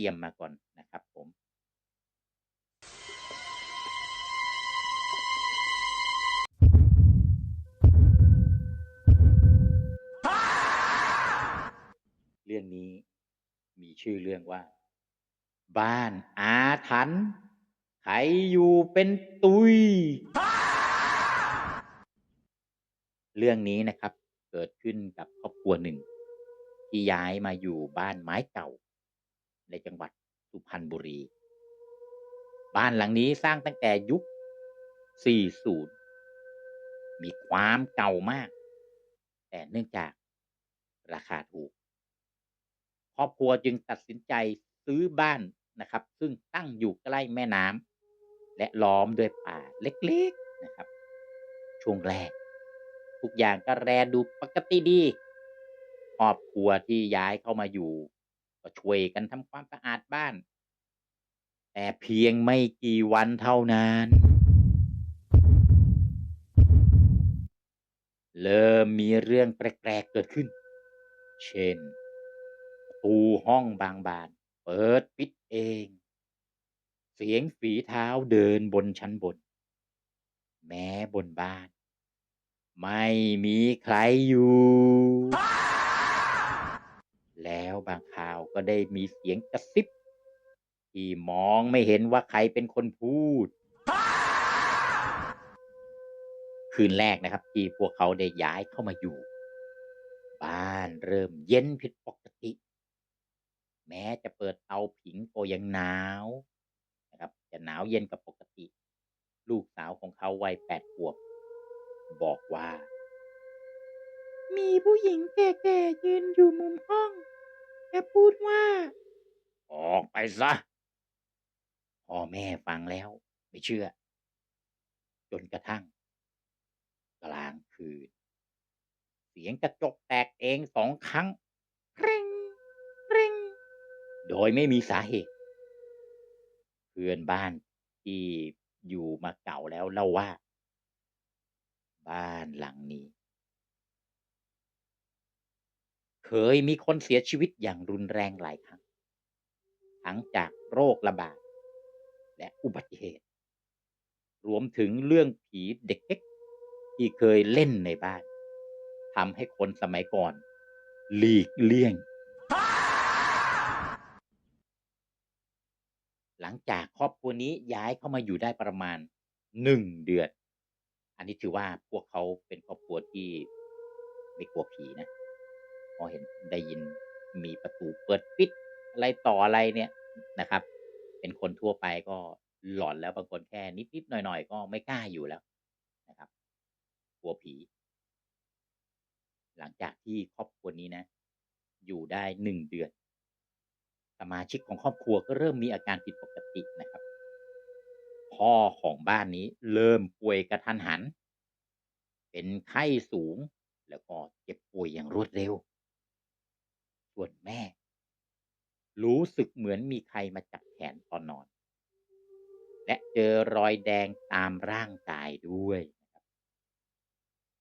รียมมาก่อนนะครับผมเรื่องนี้มีชื่อเรื่องว่า บ้านอาถรรพ์ใครอยู่เป็นตุย เรื่องนี้นะครับ เกิดขึ้นกับครอบครัวหนึ่ง ที่ย้ายมาอยู่บ้านไม้เก่า ในจังหวัดสุพรรณบุรี บ้านหลังนี้สร้างตั้งแต่ยุค 40 มีความเก่ามาก แต่เนื่องจากราคาถูก ครอบครัวจึงตัดสินใจซื้อบ้านนะครับ ซึ่งตั้งอยู่ใกล้แม่น้ำและล้อมด้วยป่าเล็กๆนะครับ ช่วงแรก ทุกอย่างก็แรดูปกติดีครอบครัวที่ย้ายเข้ามาอยู่ ก็ช่วยกันทำความสะอาดบ้าน แต่เพียงไม่กี่วันเท่านั้น เริ่มมีเรื่องแปลกๆเกิดขึ้น เช่น ประตูห้องบางบาน เปิดปิดเอง เสียงฝีเท้าเดินบนชั้นบน แม้บนบ้าน ไม่มีใครอยู่ แล้วบางคราวก็ได้มีเสียงกระซิบ ที่มองไม่เห็นว่าใครเป็นคนพูด คืนแรกนะครับ ที่พวกเขาได้ย้ายเข้ามาอยู่ บ้านเริ่มเย็นผิดปกติ แม้จะเปิดเตาผิงก็ยังหนาวนะครับ จะหนาวเย็นกับปกติ ลูกสาวของเขาวัยแปดขวบ บอกว่ามีผู้หญิงแก่ๆยืนอยู่มุมห้อง และพูดว่า ออกไปซะ พ่อแม่ฟังแล้ว ไม่เชื่อ จนกระทั่ง กลางคืน เสียงกระจกแตกเองสองครั้งเร่งเร่งโดยไม่มีสาเหตุ เพื่อนบ้านที่อยู่มาเก่าแล้วเล่าว่า บ้านหลังนี้ เคยมีคนเสียชีวิตอย่างรุนแรงหลายครั้ง ทั้งจากโรคระบาด และอุบัติเหตุ รวมถึงเรื่องผีเด็กๆที่เคยเล่นในบ้านทำให้คนสมัยก่อน หลีกเลี่ยง หลังจากครอบครัวนี้ย้ายเข้ามาอยู่ได้ประมาณหนึ่งเดือน อันนี้ถือว่าพวกเขาเป็นครอบครัวที่ไม่กลัวผีนะ อเห็นได้ยินมีประตูเปิดปิดอะไรต่ออะไรเนี่ยนะครับ เป็นคนทั่วไปก็หลอนแล้วบางคนแค่นิดๆหน่อยๆ ก็ไม่กล้าอยู่แล้วนะครับกลัวผี หลังจากที่ครอบครัวนี้นะ อยู่ได้หนึ่งเดือนสมาชิกของครอบครัวก็เริ่มมีอาการผิดปกตินะครับ พ่อของบ้านนี้เริ่มป่วยกระทันหัน เป็นไข้สูงแล้วก็เจ็บป่วยอย่างรวดเร็ว ส่วนแม่ รู้สึกเหมือนมีใครมาจับแขนตอนนอน และเจอรอยแดงตามร่างกายด้วย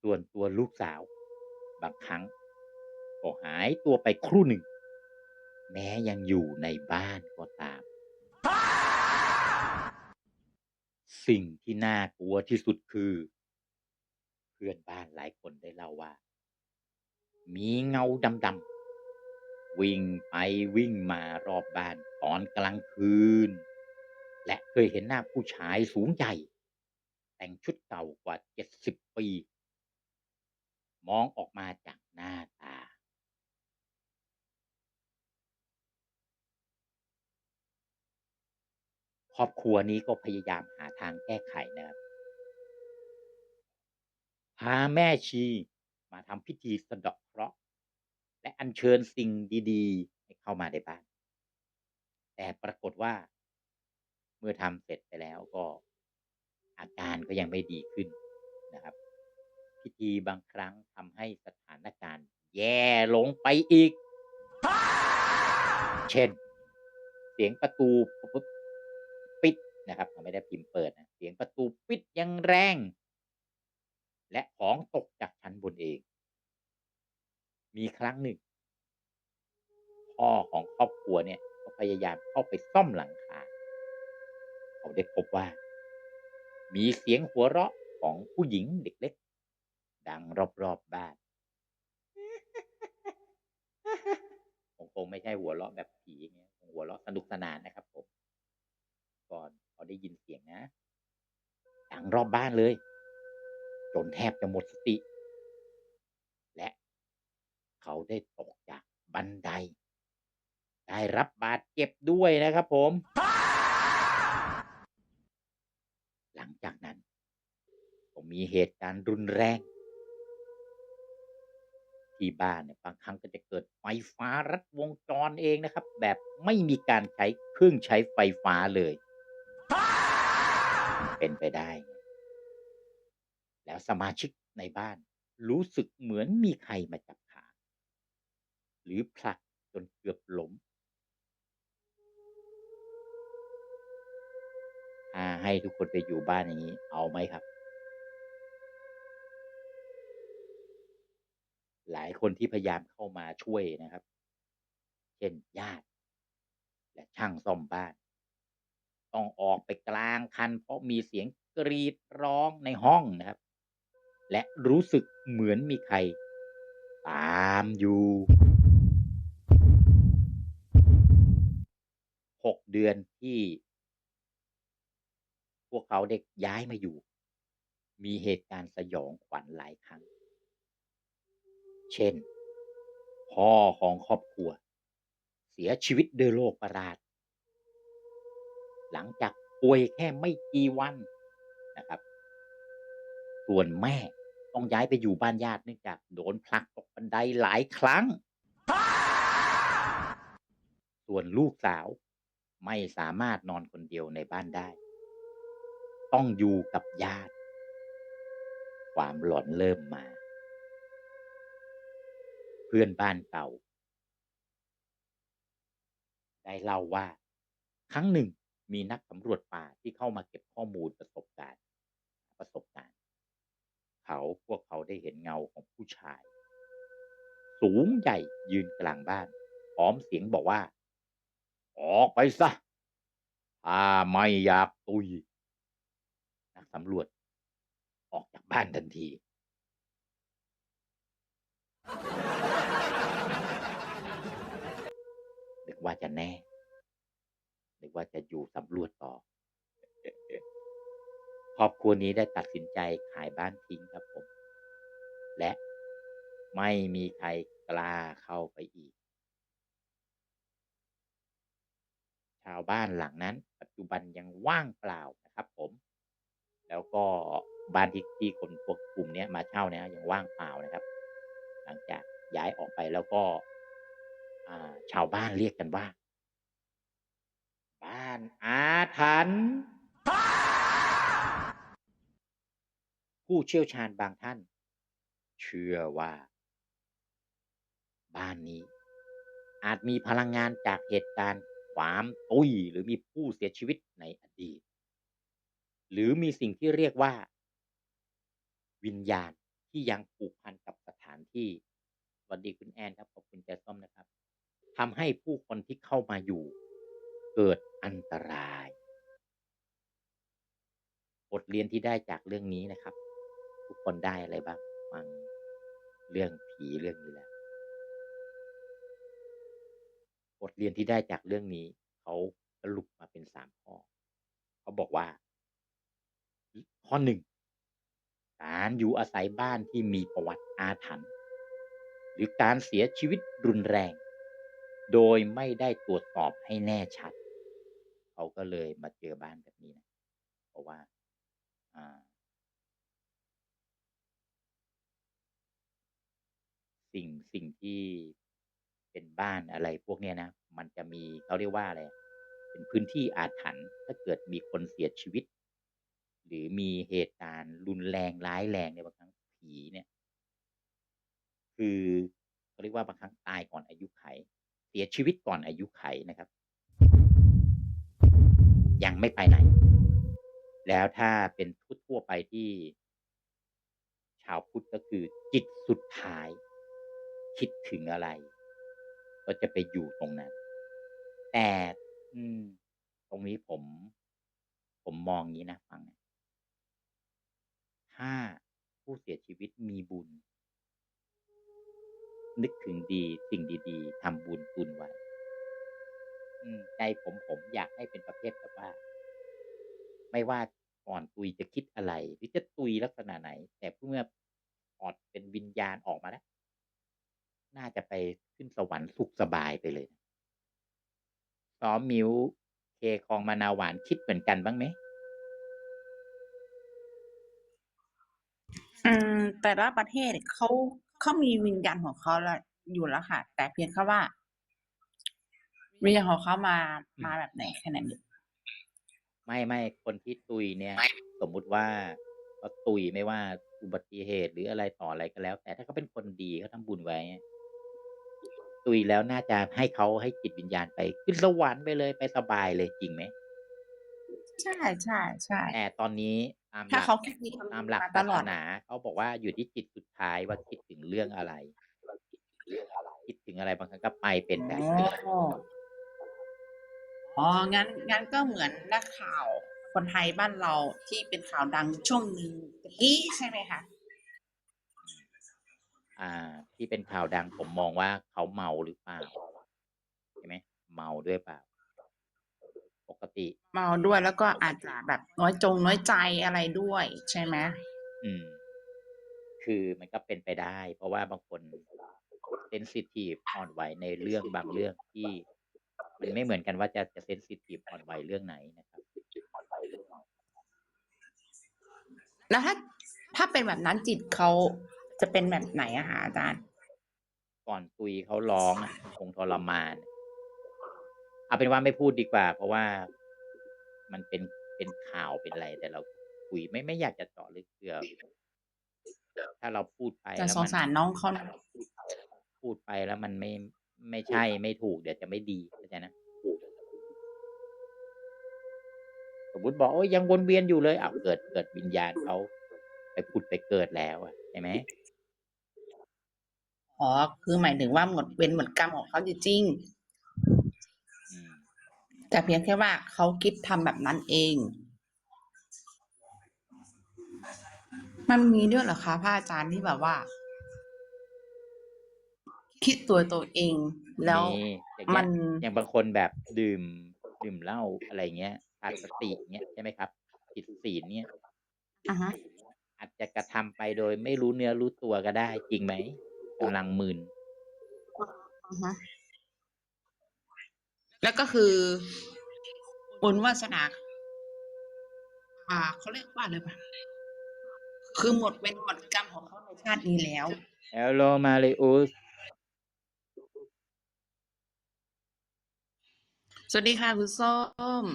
ส่วนตัวลูกสาว บางครั้งก็หายตัวไปครู่หนึ่ง แม้ยังอยู่ในบ้านก็ตาม สิ่งที่น่ากลัวที่สุดคือ เพื่อนบ้านหลายคนได้เล่าว่า มีเงาดำๆ วิ่งไปวิ่งมารอบบ้านตอนกลางคืน และเคยเห็นหน้าผู้ชายสูงใหญ่ แต่งชุดเก่ากว่าเจ็ดสิบปี มองออกมาจากหน้าตา ครอบครัวนี้ก็พยายามหาทางแก้ไขนะครับพาแม่ชีมาทำพิธีสะดาะเคราะห์ และอัญเชิญสิ่งดีๆ ให้เข้ามาในบ้าน แต่ปรากฏว่า เมื่อทำเสร็จไปแล้วก็อาการก็ยังไม่ดีขึ้นนะครับ พิธีบางครั้งทำให้สถานการณ์ แย่ลงไปอีก เช่น เสียงประตูปิดนะครับไม่ได้พิมพ์เปิดนะเสียงประตูปิดยังแรง และของตกจากชั้นบนเอง มีครั้งหนึ่ง พ่อของครอบครัวเนี่ยก็พยายามเข้าไปซ่อมหลังคาเขาได้พบว่า มีเสียงหัวเราะของผู้หญิงเด็กเล็ก ดังรอบๆบบ้านคงคงไม่ใช่หัวเราะแบบผีอย่างเงี้ยคงหัวเราะสนุกสนานนะครับผม ก่อนเขาได้ยินเสียงนะ ดังรอบบ้านเลย จนแทบจะหมดสติ เขาได้ตกจากบันได ได้รับบาดเจ็บด้วยนะครับผม หลังจากนั้นก็มีเหตุการณ์รุนแรง ที่บ้านเนี่ยบางครั้งก็จะเกิดไฟฟ้ารัดวงจรเองนะครับ แบบไม่มีการใช้เครื่องใช้ไฟฟ้าเลย เป็นไปได้ แล้วสมาชิกในบ้านรู้สึกเหมือนมีใครมาจับ หรือผลักจนเกือบล้มถ้าให้ทุกคนไปอยู่บ้านอย่างงี้ เอาไหมครับ?หลายคนที่พยายามเข้ามาช่วยนะครับ เช่นญาติ และช่างซ่อมบ้าน ต้องออกไปกลางคัน เพราะมีเสียงกรีดร้องในห้องนะครับ และรู้สึกเหมือนมีใคร ตามอยู่ 6 เดือนที่ พวกเขาได้ย้ายมาอยู่ มีเหตุการณ์สยองขวัญหลายครั้ง เช่น พ่อของครอบครัว เสียชีวิตด้วยโรคประหลาด หลังจากป่วยแค่ไม่กี่วันนะครับ ส่วนแม่ต้องย้ายไปอยู่บ้านญาติเนื่องจากโดนผลักตกบันไดหลายครั้ง ส่วนลูกสาว ไม่สามารถนอนคนเดียวในบ้านได้ ต้องอยู่กับญาติ ความหลอนเริ่มมา เพื่อนบ้านเก่า ได้เล่าว่า ครั้งหนึ่งมีนักสำรวจป่าที่เข้ามาเก็บข้อมูลประสบการณ์ประสบการณ์ เขาพวกเขาได้เห็นเงาของผู้ชาย สูงใหญ่ยืนกลางบ้าน พร้อมเสียงบอกว่า" ออกไปซะถ้าไม่อยากตุย"นักสำรวจ ออกจากบ้านทันทีนึกว่าจะแน่นึกว่าจะอยู่สำรวจต่อ ครอบครัวนี้ได้ตัดสินใจขายบ้านทิ้งครับผม และไม่มีใครกล้าเข้าไปอีก ชาวบ้านหลังนั้น ปัจจุบันยังว่างเปล่านะครับ ผม แล้วก็บ้านที่ที่คนพวกกลุ่มนี้มาเช่าเนี่ยยังว่างเปล่านะครับ หลังจากย้ายออกไปแล้วก็าชาวบ้านเรียกกันว่า บ้านอาถรรพ์ผู้เชี่ยวชาญบางท่าน เชื่อว่า บ้านนี้ อาจมีพลังงานจากเหตุการณ์ ความตุยหรือมีผู้เสียชีวิตในอดีต หรือมีสิ่งที่เรียกว่า วิญญาณที่ยังผูกพันกับสถานที่สวัสดีคุณแอนครับขอบคุณใจส้มนะครับทำให้ผู้คนที่เข้ามาอยู่ เกิดอันตรายบทเรียนที่ได้จากเรื่องนี้นะครับ ทุกคนได้อะไรบ้างฟังเรื่องผีเรื่องนี้แล้ว บทเรียนที่ได้จากเรื่องนี้ เขาสรุปมาเป็น3ข้อ เขาบอกว่า ข้อ1การอยู่อาศัยบ้านที่มีประวัติอาถรรพ์หรือการเสียชีวิตรุนแรง โดยไม่ได้ตรวจสอบให้แน่ชัด เขาก็เลยมาเจอบ้านแบบนี้นะเพราะว่าสิ่งสิ่งที่ เป็นบ้านอะไรพวกเนี้ยนะ มันจะมีเขาเรียกว่าอะไร เป็นพื้นที่อาถรรพ์ถ้าเกิดมีคนเสียชีวิต หรือมีเหตุการณ์รุนแรงร้ายแรงเนี่ยบางครั้งผีเนี่ย คือเขาเรียกว่าบางครั้งตายก่อนอายุไข เสียชีวิตก่อนอายุไขนะครับ ยังไม่ไปไหน แล้วถ้าเป็นทั่วๆไปที่ ชาวพุทธก็คือจิตสุดท้าย คิดถึงอะไร ก็จะไปอยู่ตรงนั้น แต่อืมตรงนี้ผม ผมมองงี้นะฟังนะถ้าผู้เสียชีวิตมีบุญ นึกถึงดีสิ่งดีๆทำบุญตุนไว้อืมใจผมผมอยากให้เป็นประเภทแบบว่า ไม่ว่าก่อนตุยจะคิดอะไร หรือจะตุยลักษณะไหน แต่เมื่อออกเป็นวิญญาณออกมาแล้ว น่าจะไปขึ้นสวรรค์สุขสบายไปเลยซ้อมมิ้วเคคองมะนาวหวานคิดเหมือนกันบ้างไหม?อืม แต่ละประเทศเขาเขามีวิญญาณของเขาแล้วอยู่แล้วค่ะ แต่เพียงแค่ว่า วิญญาณของเขามาอืมมาแบบไหนแค่นั้นเองไม่ๆคนที่ตุยเนี่ย สมมุติว่าเขาตุยไม่ว่าอุบัติเหตุหรืออะไรต่ออะไรก็แล้ว แต่ถ้าเขาเป็นคนดีเขาทำบุญไว้ ตุยแล้วน่าจะให้เขาให้จิตวิญญาณไปขึ้นสวรรค์ไปเลยไปสบายเลยจริงไหม?ใช่ๆแต่ๆตอนนี้ตามถ้าหลักเขาคิดดีตามหลักมาศาตลสอด นาเขาบอกว่าอยู่ที่จิตสุดท้ายว่าคิดถึงเรื่องอะไร คิดถึงอะไรบางครั้งก็ไปเป็นแบบนั้น อ๋ออ๋องั้นงั้นก็เหมือนนักข่าวคนไทยบ้านเราที่เป็นข่าวดังช่วงหนึ่งงี้ใช่ไหมคะ?อ่า ที่เป็นข่าวดังผมมองว่าเขาเมาหรือเปล่าใช่ไหมเมาด้วยเปล่า?ปกติ เมาด้วยแล้วก็อาจจะแบบน้อยจงน้อยใจอะไรด้วย ใช่ไหม?อืม คือมันก็เป็นไปได้ เพราะว่าบางคนเซนซิทิฟอ่อนไหวในเรื่องบางเรื่องที่มันไม่เหมือนกันว่าจะจะเซนซิทิฟอ่อนไหวเรื่องไหนนะครับแล้วถ้าถ้าเป็นแบบนั้นจิตเขาจะเป็นแบบไหนอะคะอาจารย์? ก่อนตุยเขาร้องอะคงทรมาน เอาเป็นว่าไม่พูดดีกว่า เพราะว่ามันเป็นเป็นข่าวเป็นอะไร แต่เราคุยไม่ไม่อยากจะเจาะลึกเผื่อถ้าเราพูดไปแต่แล้วสมังนสารน้องเขานะพูดไปแล้วมันไม่ไม่ใช่ไม่ถูกเดี๋ยวจะไม่ดีเข้าใจนะสมมุติบอกโอ๊ยยังวนเวียนอยู่เลยอ้าวเกิดเกิดวิญญาณเขาไปผุดไปเกิดแล้วอะใช่ไหม? อ๋อ คือหมายถึงว่าหมดเวรหมดกรรมของเขาจริงๆอืมแต่เพียงแค่ว่าเขาคิดทำแบบนั้นเอง มันมีด้วยเหรอคะพระอาจารย์ที่แบบว่า คิดตัวตัวเอง แล้วมีอย่างเงมีั้ยนอย่างบางคนแบบดื่ม ดื่มเหล้าอะไรเงี้ยขาดสติเงี้ยใช่ไหมครับผิดศีลเงี้ยอะฮะอาจจะกระทำไปโดยไม่รู้เนื้อรู้ตัวก็ได้จริงไหม? กำลังมึนอะฮะแล้วก็คือบุญวาสนา อ่าเขาเรียกว่าอะไรวะคือหมดเวรหมดกรรมของเขาในชาตินี้แล้ว Hello Marius สวัสดีค่ะคุณส้ม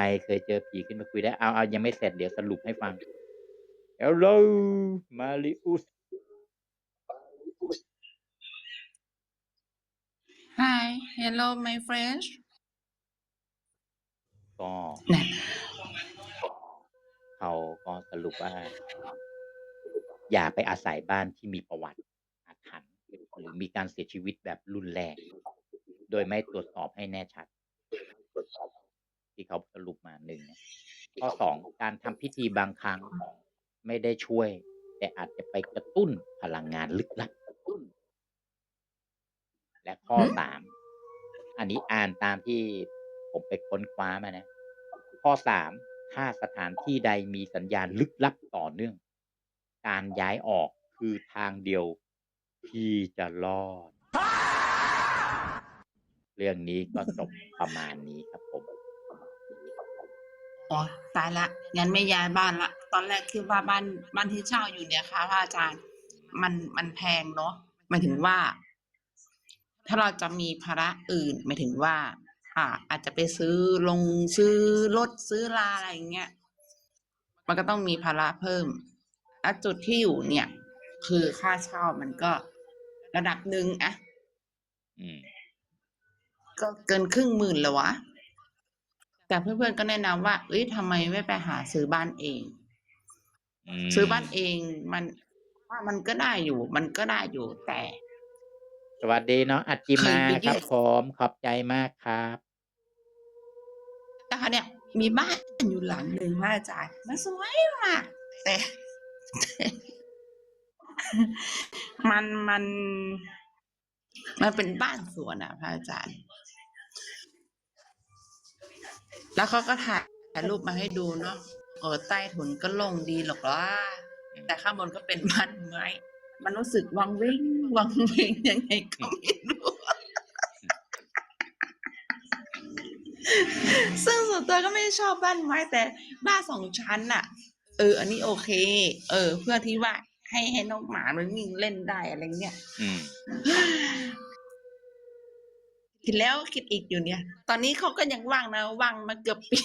รเคยเจอผีขึ้นมาคุยได้เอาเอายังไม่เสร็จเดี๋ยวสรุปให้ฟัง Hello Marius Hi hello my friend ก็นั่นเขาก็สรุปว่า อย่าไปอาศัยบ้านที่มีประวัติอาถรรพ์หรือมีการเสียชีวิตแบบรุนแรง โดยไม่ตรวจสอบให้แน่ชัด ที่เขาสรุปมา1นะข้อ2การทำพิธีบางครั้ง ไม่ได้ช่วย แต่อาจจะไปกระตุ้นพลังงานลึกลับและข้อหือ?3อันนี้อ่านตามที่ผมไปค้นคว้ามานะ ข้อ3ถ้าสถานที่ใดมีสัญญาณลึกลับต่อเนื่อง การย้ายออกคือทางเดียวที่จะรอด เรื่องนี้ก็จบประมาณนี้ครับผม อ๋อตายแล้วงั้นไม่ย้ายบ้านแล้วตอนแรกคิดว่าบ้านบ้านที่เช่าอยู่เนี่ยค่ะพระอาจารย์ มันมันแพงเนาะหมายถึงว่า ถ้าเราจะมีภาระอื่นหมายถึงว่า อ่า อาจจะไปซื้อลงซื้อรถซื้อราอะไรอย่างเงี้ยมันก็ต้องมีภาระเพิ่มแล้วจุดที่อยู่เนี่ย คือค่าเช่ามันก็ระดับหนึ่งอะอืมก็เกิน50,000แล้ววะ แต่เพื่อนๆก็แนะนำว่าเฮ้ยทำไมไม่ไปหาซื้อบ้านเองอืซื้อบ้านมเองมันว่ามันก็ได้อยู่ มันก็ได้อยู่แต่ สวัสดีน้องอัจจิเคยมาไปคยื่รับนผมขอบใจมากครับนะคะเนี่ย มีบ้านอยู่หลังหนึ่งพระอาจารย์มันสวยมากแต่ มันมัน มันเป็นบ้านสวนอะพระอาจารย์ แล้วเขาก็ถ่ายรูปมาให้ดูเนาะเออใต้ถุนก็โล่งดีหรอกว่าแต่ข้างบนก็เป็นบ้านไม้มันรู้สึกวังเวงวังเวงยังไงก็ไม่รู้ซึ่งส่วนตัวก็ไม่ชอบบ้านไม้แต่บ้านสองชั้นน่ะ เออ อันนี้โอเค เออ เพื่อที่ว่าให้ให้น้องหมามันวิ่งเล่นได้อะไรเงี้ย คิดแล้วคิดอีกอยู่เนี่ย ตอนนี้เขาก็ยังว่างนะว่างมาเกือบปี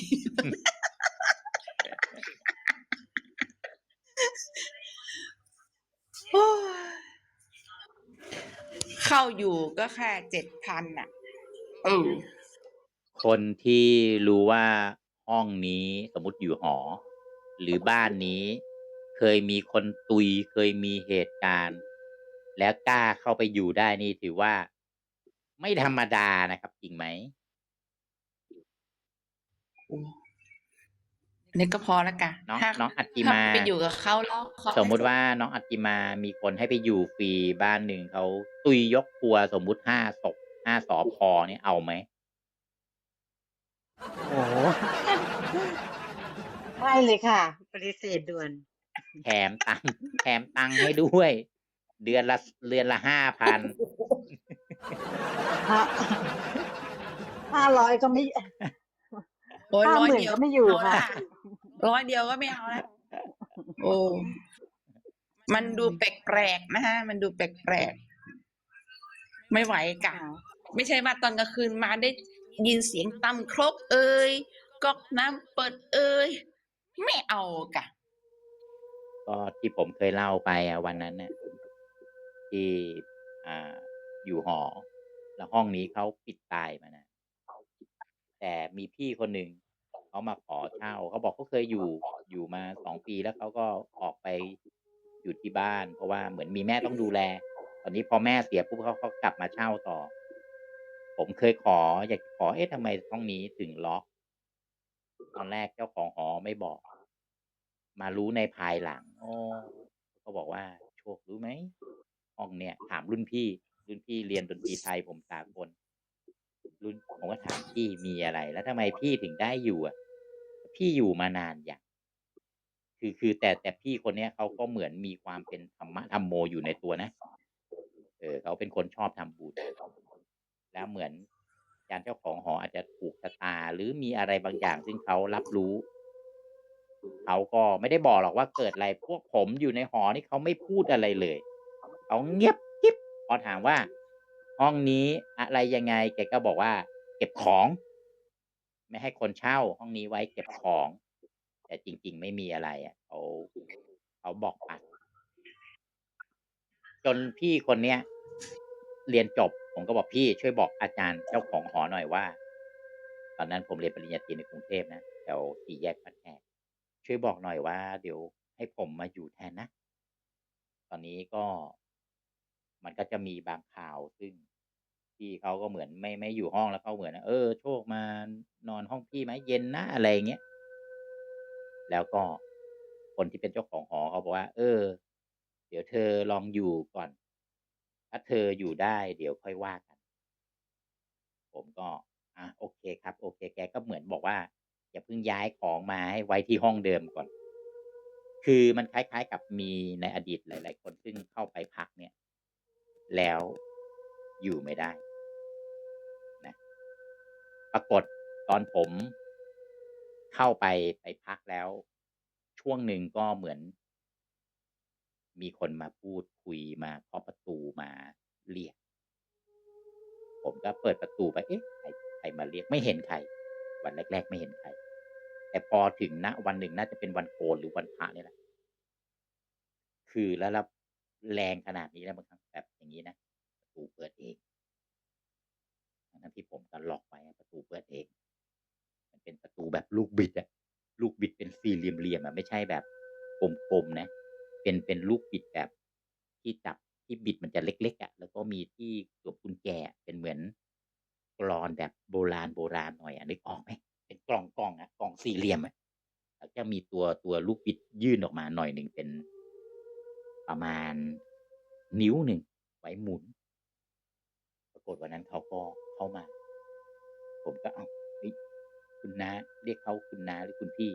โอ้ยเข้าอยู่ก็แค่เจ็ดพันอะเออคนที่รู้ว่าห้องนี้สมมติอยู่หอ หรือบ้านนี้ เคยมีคนตุยเคยมีเหตุการณ์ แล้วกล้าเข้าไปอยู่ได้นี่ถือว่า ไม่ธรรมดานะครับ จริงไหม นี่ก็พอแล้วกันน้องถ้าน้องอัจจิถ้ามาไปอยู่กับเขาแล้วเขาสมมุติว่าน้องอัจจิมามีคนให้ไปอยู่ฟรีบ้านหนึ่งเขาตุยยกครัวสมมุติห้าศพห้าสอพอเนี่ยเอาไหม โอ้โฮไม่เลยค่ะ ปฏิเสธด่วน แถมตังค์แถมตังค์ให้ด้วย เดือนละเดือนละห้าพัน ห้า500ก็ไม่โอ้ยร้อย50,000เดียวก็ไม่อยู่เอาค่ะละร้อยเดียวก็ไม่เอาละโอ้มันดูแปลกๆนะฮะ มันดูแปลกๆไม่ไหวกะค่ะไม่ใช่ว่าตอนกลางคืนมาได้ยินเสียงตำครกเอ่ยก๊อกน้ำเปิดเอ่ยไม่เอากะก็ที่ผมเคยเล่าไปอะวันนั้นเนี่ยที่อ่า อยู่หอ แล้วห้องนี้เขาปิดตายมานะแต่มีพี่คนหนึ่งเขามาขอเช่าเขาบอกเขาเคยอยู่อยู่มาสองปีแล้วเขาก็ออกไปอยู่ที่บ้าน เพราะว่าเหมือนมีแม่ต้องดูแล ตอนนี้พอแม่เสียปุ๊บเขาเขากลับมาเช่าต่อ ผมเคยขอ อยากขอเอ๊ะทำไมห้องนี้ถึงล็อกตอนแรกเจ้าของหอไม่บอก มารู้ในภายหลังโอ้เขาบอกว่า โชครู้ไหมห้องเนี่ย ถามรุ่นพี่ รุ่นพี่เรียนดนตรีไทยผมสากลรุ่นผมก็ถามพี่มีอะไร แล้วทำไมพี่ถึงได้อยู่อะ พี่อยู่มานานอย่าง คือคือแต่แต่พี่คนเนี้ยเขาก็เหมือนมีความเป็นธรรมะธรรมโมอยู่ในตัวนะ เออเขาเป็นคนชอบทำบุญแล้วเหมือนอาจารย์เจ้าของหออาจจะถูกชะตา หรือมีอะไรบางอย่าง ซึ่งเขารับรู้เขาก็ไม่ได้บอกหรอกว่าเกิดอะไรพวกผมอยู่ในหอนี่เขาไม่พูดอะไรเลยเขาเงียบ อถามว่า ห้องนี้อะไรยังไง แกก็บอกว่า เก็บของ ไม่ให้คนเช่า ห้องนี้ไว้เก็บของ แต่จริง ๆ ไม่มีอะไรอะเขาเขาบอกปัดจนพี่คนเนี้ยเรียนจบ ผมก็บอกพี่ช่วยบอกอาจารย์เจ้าของหอหน่อยว่า ตอนนั้นผมเรียนปริญญาตรีในกรุงเทพนะแถวสี่แยกพระแขกช่วยบอกหน่อยว่า เดี๋ยวให้ผมมาอยู่แทนนะ ตอนนี้ก็ มันก็จะมีบางข่าวซึ่งพี่เขาก็เหมือนไม่ไม่อยู่ห้องแล้วเขาเหมือนเออ โชคมานอนห้องพี่ไหมเย็นนะอะไรอย่างเงี้ยแล้วก็คนที่เป็นเจ้าของหอเขาบอกว่า เออ เดี๋ยวเธอลองอยู่ก่อน ถ้าเธออยู่ได้ เดี๋ยวค่อยว่ากัน ผมก็อะโอเคครับ โอเค แกก็เหมือนบอกว่าอย่าเพิ่งย้ายของมาให้ไว้ที่ห้องเดิมก่อน คือมันคล้ายๆกับมีในอดีตหลาย ๆ คนซึ่งเข้าไปพักเนี่ย แล้วอยู่ไม่ได้นะปรากฏตอนผมเข้าไปไปพักแล้ว ช่วงหนึ่งก็เหมือน มีคนมาพูดคุยมาเคาะประตูมาเรียก ผมก็เปิดประตูไป เอ๊ะใครใครมาเรียกไม่เห็นใคร วันแรก ๆ ไม่เห็นใคร แต่พอถึงณวันหนึ่งน่าจะเป็นวันโกนหรือวันพระเนี่ยแหละ คือแล้วแล้วแรงขนาดนี้แล้วบางครั้งแบบ อย่างงี้นะประตูเปิดเองทั้งที่ผมก็ล็อกไว้อะประตูเปิดเอง มันเป็นประตูแบบลูกบิดอะลูกบิดเป็นสี่เหลี่ยมๆอะไม่ใช่แบบกลมๆนะ เป็นเป็นลูกบิดแบบที่จับที่บิดมันจะเล็กๆอะแล้วก็มีที่สวมกุญแจอะเป็นเหมือนกลอนแบบโบราณๆหน่อยอะนึกออกไหม?เป็นกล่องๆอะกล่องสี่เหลี่ยมอะแล้วก็มีตัวตัวลูกบิดยื่นออกมาหน่อยหนึ่งเป็นประมาณนิ้วหนึ่ง ไว้หมุน ปรากฏวันนั้นเขาก็เข้ามา ผมก็เอ้าวเฮ้ยคุณน้าเรียกเขาคุณน้าหรือคุณพี่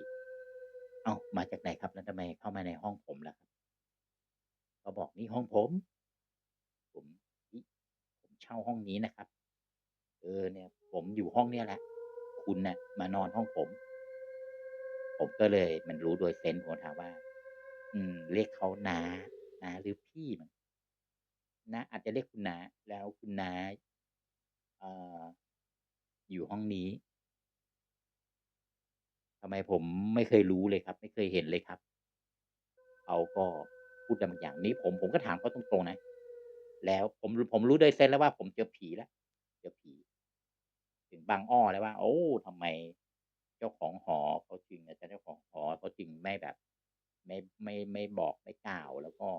เอ้ามาจากไหนครับแล้วทำไมเข้ามาในห้องผมล่ะครับ?เขาบอก"นี่ห้องผม"ผม"ผมเช่าห้องนี้นะครับ""เออเนี่ย ผมอยู่ห้องเนี้ยแหละ คุณน่ะ มานอนห้องผม"ผมก็เลยมันรู้โดยเซนส์ผมถามว่า"อืม เรียกเขาน้านาหรือพี่มั้ง?"" น้าอาจจะเรียกคุณนาแล้วคุณนาเอ่ออยู่ห้องนี้""ทำไมผมไม่เคยรู้เลยครับ ไม่เคยเห็นเลยครับ"เขาก็พูดอะไรบางอย่างนี้ ผมผมก็ถามเขาตรงๆนะ แล้วผมผมรู้โดยเซนส์แล้วว่าผมเจอผีแล้วเจอผี ถึงบางอ้อเลยว่า โอ้ทำไมเจ้าของหอเขาจึงอาจารย์เจ้าของหอเขาจึงไม่แบบ ไม่ไม่ไม่บอกไม่กล่าวแล้วก็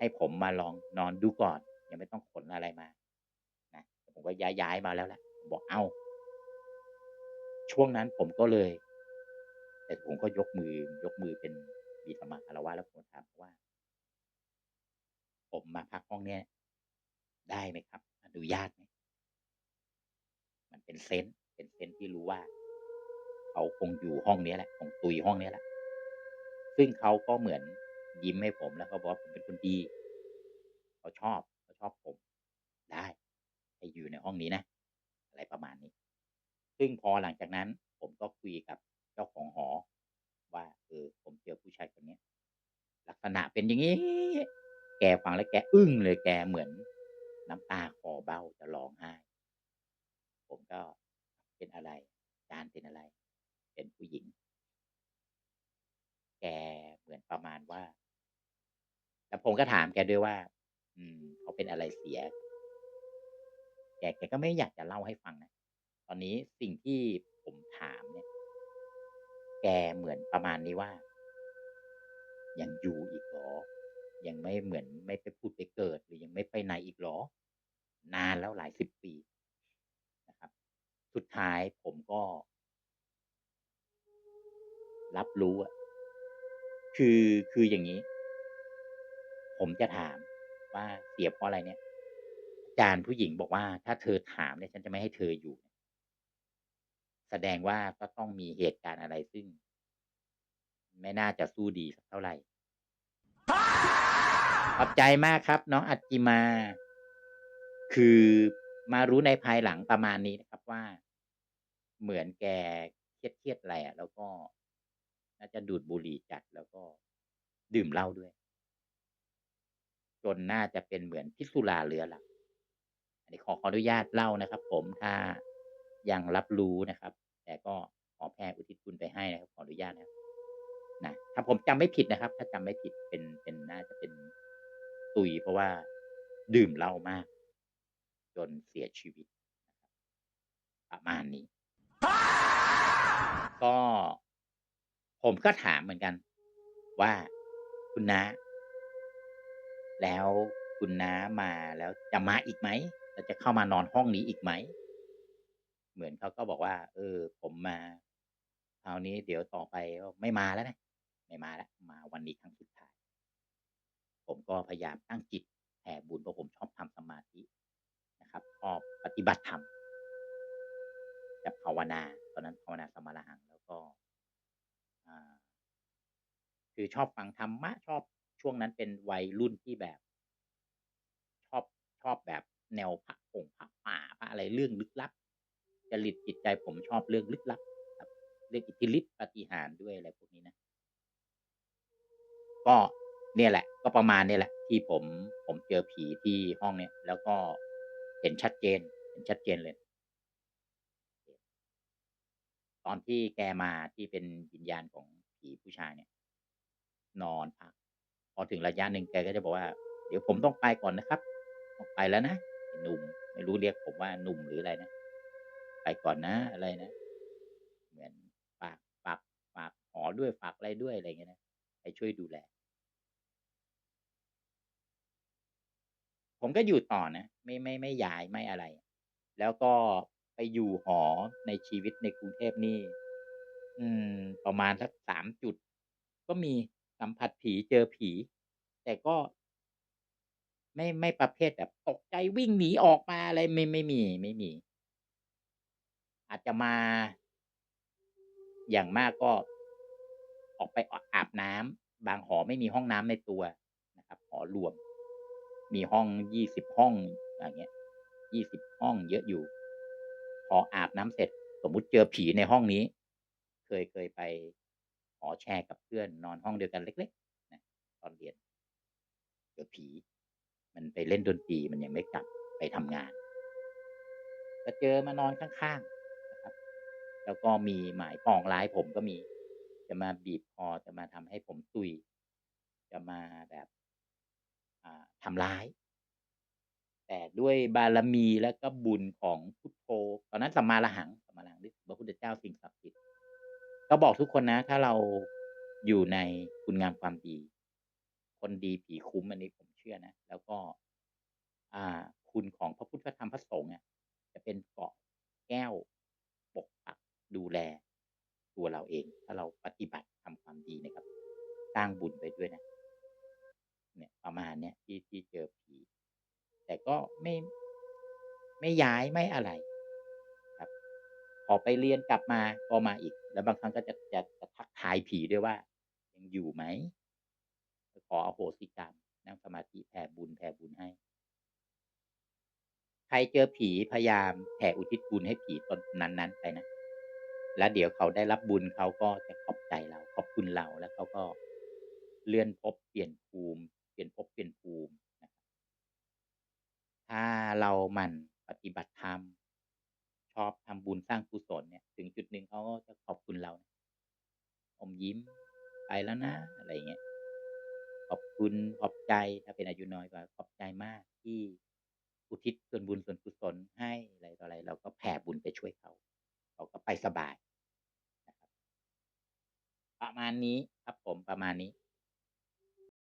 ให้ผมมาลองนอนดูก่อน ยังไม่ต้องขนอะไรมานะผมก็ย้ายๆมาแล้วแหละบอกเ"อ้า"ช่วงนั้นผมก็เลย แต่ผมก็ยกมือยกมือเป็นบิดามาอาละวาแล้วผมถามเขาว่า"ผมมาพักห้องเนี้ยได้ไหมครับอนุญาตไหม?"มันเป็นเซนส์เป็นเซนส์ที่รู้ว่าเขาคงอยู่ห้องนี้แหละคงตุยห้องนี้แหละ ซึ่งเขาก็เหมือน ยิ้มให้ผมแล้วก็บอกผมเป็นคนดีเขาชอบเขาชอบผม"ได้ให้อยู่ในห้องนี้นะ"อะไรประมาณนี้ ซึ่งพอหลังจากนั้น ผมก็คุยกับเจ้าของหอ ว่า"เออผมเจอผู้ชายคนนี้ลักษณะเป็นอย่างงี้"แกฟังแล้วแกอึ้งเลยแกเหมือน น้ำตาคอเบ้าจะร้องไห้ ผมก็"เป็นอะไรอารเป็นอะไร?""เป็นผู้หญิง" แกเหมือนประมาณว่า แล้วผมก็ถามแกด้วยว่า"อืมเขาเป็นอะไรเสีย?"แกแกก็ไม่อยากจะเล่าให้ฟังนะตอนนี้สิ่งที่ผมถามเนี่ย แกเหมือนประมาณนี้ว่า"ยังอยู่อีกเหรอ?ยังไม่เหมือนไม่ไปผุดไปเกิด หรือยังไม่ไปไหนอีกเหรอ?นานแล้วหลายสิบปี"นะครับ สุดท้ายผมก็ รับรู้อะ คือคืออย่างงี้ ผมจะถามว่า"เสียเพราะอะไรเนี่ย?"อาจารย์ผู้หญิงบอกว่า"ถ้าเธอถามเนี่ยฉันจะไม่ให้เธออยู่"แสดงว่าก็ต้องมีเหตุการณ์อะไรซึ่ง ไม่น่าจะสู้ดีสักเท่าไหร่ขอบใจมากครับ น้องอัจจิมา คือมารู้ในภายหลังประมาณนี้นะครับว่า เหมือนแกเครียดๆอะไรอะแล้วก็ น่าจะดูดบุหรี่จัดแล้วก็ดื่มเหล้าด้วย จนน่าจะเป็นเหมือนพิษสุราเรื้อรังอันนี้ขอขออนุญาตเล่านะครับ ผมถ้ายังรับรู้นะครับ แต่ก็ขอแผ่อุทิศบุญไปให้นะครับ ขออนุญาตนะครับนะถ้าผมจำไม่ผิดนะครับ ถ้าจำไม่ผิดเป็นเป็นน่าจะเป็นตุยเพราะว่าดื่มเหล้ามาก จนเสียชีวิต ประมาณนี้ ก็ ผมก็ถามเหมือนกัน ว่า"คุณน้า แล้วคุณน้ามาแล้วจะมาอีกไหม?แล้วจะเข้ามานอนห้องนี้อีกไหม?"เหมือนเขาก็บอกว่า"เออ ผมมาคราวนี้เดี๋ยวต่อไปไม่มาแล้วนะไม่มาแล้วมาวันนี้ครั้งสุดท้าย"ผมก็พยายามตั้งจิตแผ่บุญเพราะผมชอบทำสมาธินะครับชอบปฏิบัติธรรมแบบภาวนา ตอนนั้นภาวนาสมาระหัง แล้วก็ อ่า คือชอบฟังธรรมะชอบช่วงนั้นเป็นวัยรุ่นที่แบบ ชอบชอบแบบแนวพระป่งพระป่าพระอะไรเรื่องลึกลับจริตจิตใจผมชอบเรื่องลึกลับครับเรื่องอิทธิฤทธิปฏิหารด้วยอะไรพวกนี้นะ ก็เนี่ยแหละ ก็ประมาณนี้แหละ ที่ผมผมเจอผีที่ห้องเนี้ยแล้วก็เห็นชัดเจน เห็นชัดเจนเลย ตอนที่แกมาที่เป็นวิญญาณของผีผู้ชายเนี่ย นอนพัก พอถึงระยะหนึ่งแกก็จะบอกว่า"เดี๋ยวผมต้องไปก่อนนะครับต้องไปแล้วนะหนุ่ม"ไม่รู้เรียกผมว่าหนุ่มหรืออะไรนะ"ไปก่อนนะ"อะไรนะ เหมือนฝากฝากฝากหอด้วยฝากอะไรด้วยอะไรอย่างเงี้ยนะให้ช่วยดูแล ผมก็อยู่ต่อนะไม่ไม่ไม่ย้ายไม่อะไร แล้วก็ไปอยู่หอในชีวิตในกรุงเทพนี่ อืม ประมาณสัก3จุด ก็มี สัมผัสผีเจอผี แต่ก็ ไม่ไม่ประเภทแบบตกใจวิ่งหนีออกมาอะไรไม่ไม่มี ไม่มี อาจจะมา อย่างมากก็ ออกไปอาบน้ำบางหอไม่มีห้องน้ำในตัวนะครับ หอรวม มีห้อง20ห้องอะไรเงี้ย20ห้องเยอะอยู่ พออาบน้ำเสร็จ สมมุติเจอผีในห้องนี้ เคยเคยไป หอแชร์กับเพื่อนนอนห้องเดียวกันเล็กๆนะตอนเรียนเจอผี มันไปเล่นดนตรีมันยังไม่กลับไปทำงานก็เจอมานอนข้างๆนะครับ แล้วก็มีหมายปองร้ายผมก็มี จะมาบีบคอจะมาทำให้ผมตุย จะมาแบบอ่าทำร้าย แต่ด้วยบารมีและก็บุญของพุทโธตอนนั้นสัมมาอรหังสัมมาอรหังนึกถึงพระพุทธเจ้าสิ่งศักดิ์สิทธิ์ ก็บอกทุกคนนะ ถ้าเราอยู่ในคุณงามความดี คนดีผีคุ้มอันนี้ผมเชื่อนะ แล้วก็ อ่า คุณของพระพุทธธรรมพระสงฆ์อะจะเป็นเกาะแก้วปกปักดูแล ตัวเราเอง ถ้าเราปฏิบัติทำความดีนะครับ สร้างบุญไปด้วยนะ เนี่ยประมาณเนี้ยที่ที่เจอผี แต่ก็ไม่ไม่ย้ายไม่อะไร พอกไปเรียนกลับมาก็มาอีก แล้วบางครั้งก็จะจะจะทักทายผีด้วยว่า ยังอยู่ไหมขออโหสิกรรมนั่งสมาธิแผ่บุญแผ่บุญให้ ใครเจอผีพยายามแผ่อุทิศบุญให้ผีตนนั้นๆไปนะแล้วเดี๋ยวเขาได้รับบุญเขาก็จะขอบใจเรา ขอบคุณเราแล้วเขาก็เลื่อนภพเปลี่ยนภูมิ เปลี่ยนภพเปลี่ยนภูมินะครับถ้าเรามันปฏิบัติธรรม อบทำบุญสร้างกุศลเนี่ย ถึงจุดหนึ่งเขาก็จะขอบคุณเราอมยิ้มไปแล้วนะ อะไรเงี้ยขอบคุณขอบใจถ้าเป็นอายุน้อยกว่าขอบใจมากที่อุทิศส่วนบุญส่วนกุศลให้อะไรต่ออะไร เราก็แผ่บุญไปช่วยเขาเขาก็ไปสบายนะครับประมาณนี้ครับผมประมาณนี้